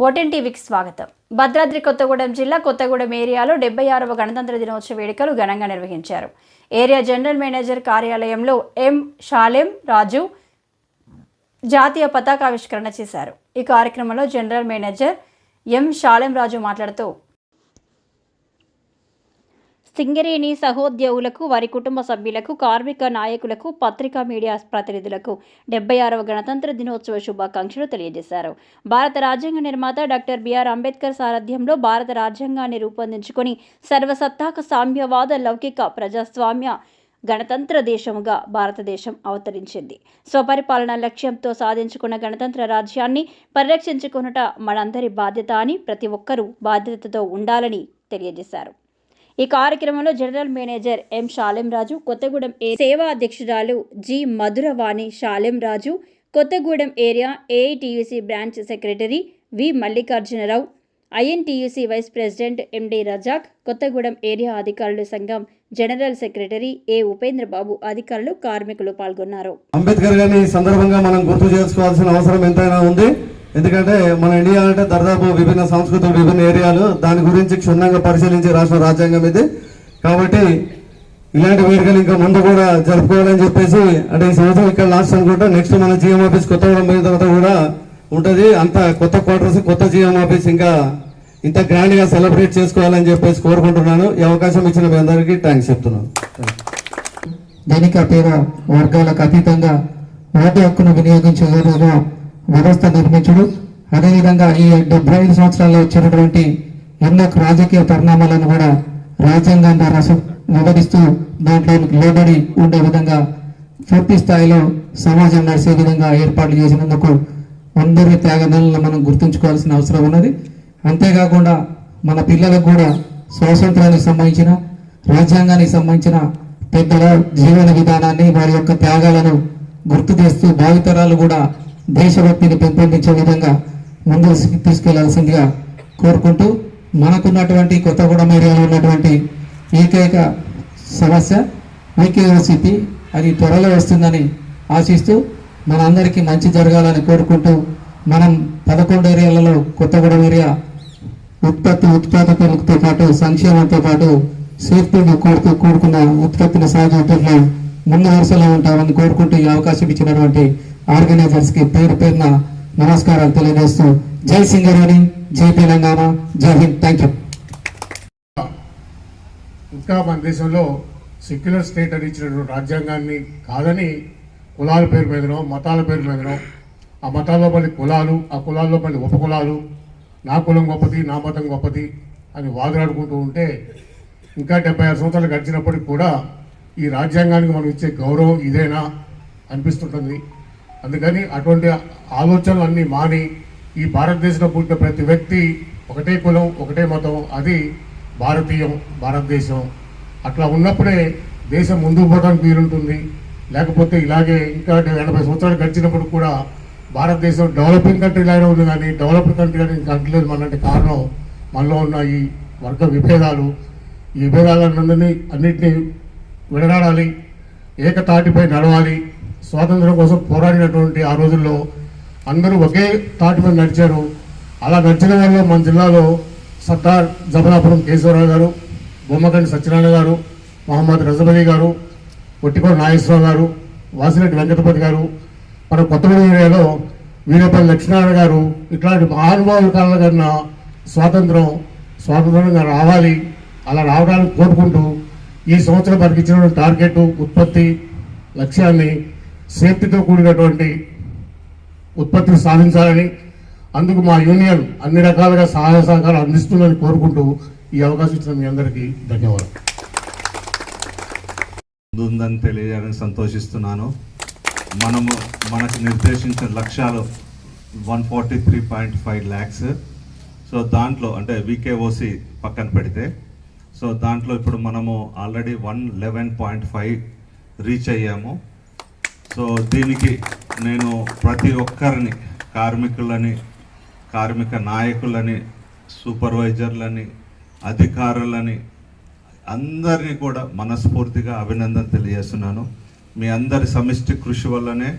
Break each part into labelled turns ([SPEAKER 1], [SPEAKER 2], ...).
[SPEAKER 1] ఓటెన్ టీవీకి స్వాగతం. భద్రాద్రి కొత్తగూడెం జిల్లా కొత్తగూడెం ఏరియాలో డెబ్బై ఆరవ గణతంత్ర దినోత్సవ వేడుకలు ఘనంగా నిర్వహించారు. ఏరియా జనరల్ మేనేజర్ కార్యాలయంలో ఎం. షాలెం రాజు జాతీయ పతాకావిష్కరణ చేశారు. ఈ కార్యక్రమంలో general manager M. Shalem Raju మాట్లాడుతూ సింగరేణి సహోద్యోగులకు వారి కుటుంబ సభ్యులకు కార్మిక నాయకులకు పత్రికా మీడియా ప్రతినిధులకు డెబ్బై ఆరవ గణతంత్ర దినోత్సవ శుభాకాంక్షలు తెలియజేశారు. భారత రాజ్యాంగ నిర్మాత డాక్టర్ బిఆర్ అంబేద్కర్ సారథ్యంలో భారత రాజ్యాంగాన్ని రూపొందించుకొని సర్వసత్తాక సామ్యవాద లౌకిక ప్రజాస్వామ్య గణతంత్ర దేశముగా భారతదేశం అవతరించింది. స్వపరిపాలన లక్ష్యంతో సాధించుకున్న గణతంత్ర రాజ్యాన్ని పరిరక్షించుకునుట మనందరి బాధ్యత అని ప్రతి ఒక్కరూ బాధ్యతతో ఉండాలని తెలియజేశారు. ఈ కార్యక్రమంలో general manager M Shalem Raju Kothagudem Seva అధ్యక్షురాలు G Madhuravani Shalem Raju Kothagudem area AITUC branch secretary V Mallikarjuna Rao INTUC vice president MD Razak Kothagudem area అధికారుల సంఘం general secretary A Upendra Babu అధికారులు కార్మికులు పాల్గొన్నారు.
[SPEAKER 2] అంబేద్కర్ గారిని సందర్భంగా మనం గుర్తు చేసుకోవాల్సిన అవసరం ఎంతైనా ఉంది. ఎందుకంటే మన ఇండియా అంటే దాదాపు విభిన్న సంస్కృతులు విభిన్న ఏరియాలు దాని గురించి క్షుణ్ణంగా పరిశీలించి రాష్ట్ర రాజ్యాంగం ఇది. కాబట్టి ఇలాంటి వేడుకలు ఇంకా ముందు కూడా జరుపుకోవాలని చెప్పేసి అంటే ఈ సంవత్సరం ఇక్కడ లాస్ట్ అనుకుంటా నెక్స్ట్ మన జిఎం ఆఫీస్ కొత్త పోయిన తర్వాత కూడా ఉంటుంది. అంత కొత్త క్వార్టర్స్ కొత్త జిఎం ఆఫీస్ ఇంకా ఇంత గ్రాండ్గా సెలబ్రేట్ చేసుకోవాలని చెప్పేసి కోరుకుంటున్నాను. ఈ అవకాశం ఇచ్చిన మీ అందరికీ థ్యాంక్స్ చెప్తున్నాను.
[SPEAKER 3] ధనిక పేద వర్గాలకు అతీతంగా ఓటు హక్కును వినియోగించగలరు వ్యవస్థ నిర్మించడు. అదేవిధంగా ఈ డెబ్బై ఐదు సంవత్సరాల్లో వచ్చినటువంటి ఎన్నో రాజకీయ పరిణామాలను కూడా రాజ్యాంగం ద్వారా వివరిస్తూ దాంట్లో లోబడి ఉండే విధంగా పూర్తి స్థాయిలో సమాజం నడిచే విధంగా ఏర్పాట్లు చేసినందుకు అందరి త్యాగదాలను మనం గుర్తుంచుకోవాల్సిన అవసరం ఉన్నది. అంతేకాకుండా మన పిల్లలకు కూడా స్వాతంత్రానికి సంబంధించిన రాజ్యాంగానికి సంబంధించిన పెద్దల జీవన విధానాన్ని వారి యొక్క త్యాగాలను గుర్తు చేస్తూ భావితరాలు కూడా దేశభక్తిని పెంపొందించే విధంగా ముందుకు తీసుకెళ్ళాల్సిందిగా కోరుకుంటూ మనకున్నటువంటి కొత్తగూడెం ఏరియాలో ఉన్నటువంటి ఏకైక సమస్య ఐకేఓసిపి అది త్వరలో వస్తుందని ఆశిస్తూ మనందరికీ మంచి జరగాలని కోరుకుంటూ మనం పదకొండు ఏరియాలలో కొత్తగూడెం ఏరియా ఉత్పత్తి ఉత్పాదకతలతో పాటు సంక్షేమంతో పాటు సేఫ్టీని కోరుతూ కూడుకున్న ఉత్పత్తిని సాధించడంలో ముందు వరుసలో ఉంటామని కోరుకుంటూ ఈ అవకాశం ఇచ్చినటువంటి ఆర్గనైజర్స్కి పేరు పేరున నమస్కారాలు తెలియజేస్తూ జై సింగరేణి జై తెలంగాణ జై హింద్. థ్యాంక్ యూ
[SPEAKER 4] ఇంకా మన దేశంలో సెక్యులర్ స్టేట్ అని ఇచ్చినటువంటి రాజ్యాంగాన్ని కాదని కులాల పేరు మీదనో మతాల పేరు మీదనో ఆ మతాల్లో మళ్ళీ కులాలు ఆ కులాల్లో మళ్ళీ ఉపకులాలు నా కులం గొప్పది నా మతం గొప్పది అని వాదులాడుకుంటూ ఉంటే ఇంకా డెబ్బై ఆరు సంవత్సరాలు గడిచినప్పటికి కూడా ఈ రాజ్యాంగానికి మనం ఇచ్చే గౌరవం ఇదేనా అనిపిస్తుంటుంది. అందుకని అటువంటి ఆలోచనలు అన్నీ మాని ఈ భారతదేశంలో పుట్టిన ప్రతి వ్యక్తి ఒకటే కులం ఒకటే మతం అది భారతీయం భారతదేశం. అట్లా ఉన్నప్పుడే దేశం ముందుకు పోవడానికి వీలుంటుంది. లేకపోతే ఇలాగే ఇంకా ఎనభై సంవత్సరాలు గడిచినప్పుడు కూడా భారతదేశం డెవలపింగ్ కంట్రీలాగే ఉంది కానీ డెవలప్డ్ కంట్రీ అని ఇంకా అంటలేదు మనంటే కారణం. మనలో ఉన్న ఈ వర్గ విభేదాలు. ఈ విభేదాలన్నింటినీ అన్నింటినీ విడనాడాలి. ఏకతాటిపై నడవాలి. స్వాతంత్రం కోసం పోరాడినటువంటి ఆ రోజుల్లో అందరూ ఒకే తాటి మీద నడిచారు. అలా నడిచిన వాళ్ళు మన జిల్లాలో సర్దార్ జబలాపురం కేశవరావు గారు బొమ్మకండి సత్యనారాయణ గారు మహమ్మద్ రజబలి గారు ఒట్టికోట నాగేశ్వరరావు గారు వాసిరెడ్డి వెంకటపతి గారు మన కొత్తగూడెం ఏరియాలో వీరపల్లి లక్ష్మీనారాయణ గారు ఇట్లాంటి మహానుభావుల కాలంలో కన్నా స్వాతంత్రం స్వాతంత్రంగా రావాలి. అలా రావడానికి కోరుకుంటూ ఈ సంవత్సరం మనకి ఇచ్చిన టార్గెట్ ఉత్పత్తి లక్ష్యాన్ని సేఫ్టీతో కూడినటువంటి ఉత్పత్తిని సాధించాలని అందుకు మా యూనియన్ అన్ని రకాలుగా సహాయ సహకారం అందిస్తుందని కోరుకుంటూ ఈ అవకాశం ఇచ్చిన మీ అందరికీ ధన్యవాదాలు.
[SPEAKER 5] ఉందని తెలియజేయడానికి సంతోషిస్తున్నాను. మనము మనకు నిర్దేశించిన లక్ష్యాలు one forty three point five lakhs. So దాంట్లో అంటే వికేఓసి పక్కన పెడితే సో దాంట్లో ఇప్పుడు మనము already one eleven point five reach అయ్యాము. సో దీనికి నేను ప్రతి ఒక్కరిని కార్మికులని కార్మిక నాయకులని సూపర్వైజర్లని అధికారులని అందరినీ కూడా మనస్ఫూర్తిగా అభినందన తెలియజేస్తున్నాను. మీ అందరి సమిష్టి కృషి వల్లనే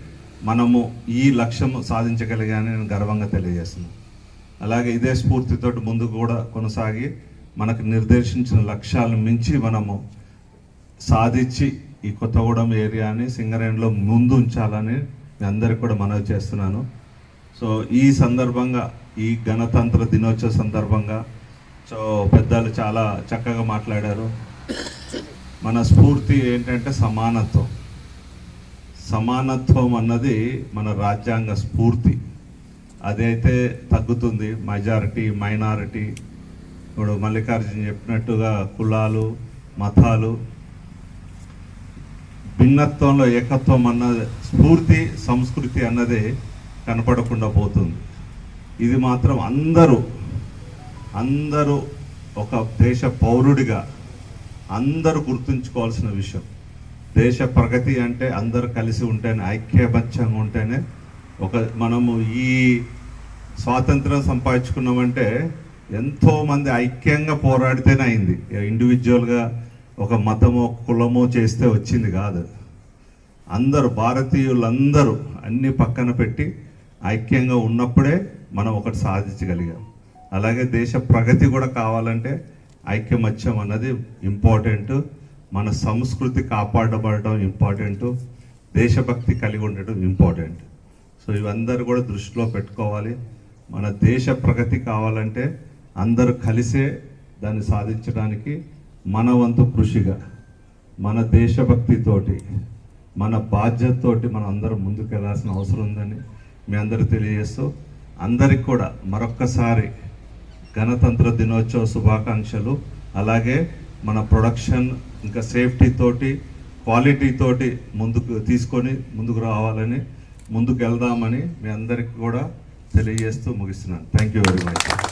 [SPEAKER 5] మనము ఈ లక్ష్యం సాధించగలిగానని నేను గర్వంగా తెలియజేస్తున్నాను. అలాగే ఇదే స్ఫూర్తితో ముందుకు కూడా కొనసాగి మనకు నిర్దేశించిన లక్ష్యాలను మించి మనము సాధించి ఈ కొత్తగూడెం ఏరియాని సింగరేణిలో ముందు ఉంచాలని మీ అందరికి కూడా మనవి చేస్తున్నాను. సో ఈ సందర్భంగా ఈ గణతంత్ర దినోత్సవ సందర్భంగా సో పెద్దలు చాలా చక్కగా మాట్లాడారు. మన స్ఫూర్తి ఏంటంటే సమానత్వం. సమానత్వం అన్నది మన రాజ్యాంగ స్ఫూర్తి. అదైతే తగ్గుతుంది మెజారిటీ మైనారిటీ ఇప్పుడు మల్లికార్జున చెప్పినట్టుగా కులాలు మతాలు భిన్నత్వంలో ఏకత్వం అన్న స్ఫూర్తి సంస్కృతి అన్నది కనపడకుండా పోతుంది. ఇది మాత్రం అందరూ అందరూ ఒక దేశ పౌరుడిగా అందరూ గుర్తుంచుకోవాల్సిన విషయం. దేశ ప్రగతి అంటే అందరూ కలిసి ఉంటేనే ఐక్యబద్ధంగా ఉంటేనే ఒక మనము ఈ స్వాతంత్రం సంపాదించుకున్నామంటే ఎంతోమంది ఐక్యంగా పోరాడితేనే అయింది. ఇండివిజువల్గా ఒక మతమో కులమో చేస్తే వచ్చింది కాదు. అందరూ భారతీయులందరూ అన్ని పక్కన పెట్టి ఐక్యంగా ఉన్నప్పుడే మనం ఒకటి సాధించగలిగాం. అలాగే దేశ ప్రగతి కూడా కావాలంటే ఐక్యమత్యం అన్నది ఇంపార్టెంట్. మన సంస్కృతి కాపాడబడటం ఇంపార్టెంట్. దేశభక్తి కలిగి ఉండటం ఇంపార్టెంట్. సో ఇవందరూ కూడా దృష్టిలో పెట్టుకోవాలి. మన దేశ ప్రగతి కావాలంటే అందరూ కలిసే దాన్ని సాధించడానికి మన వంతు కృషిగా మన దేశభక్తితోటి మన బాధ్యతతోటి మనం అందరం ముందుకు వెళ్ళాల్సిన అవసరం ఉందని మీ అందరూ తెలియజేస్తూ అందరికి కూడా మరొక్కసారి గణతంత్ర దినోత్సవ శుభాకాంక్షలు. అలాగే మన ప్రొడక్షన్ ఇంకా సేఫ్టీతోటి క్వాలిటీతోటి ముందుకు తీసుకొని ముందుకు రావాలని ముందుకు వెళ్దామని మీ అందరికి కూడా తెలియజేస్తూ ముగిస్తున్నాను. Thank you very much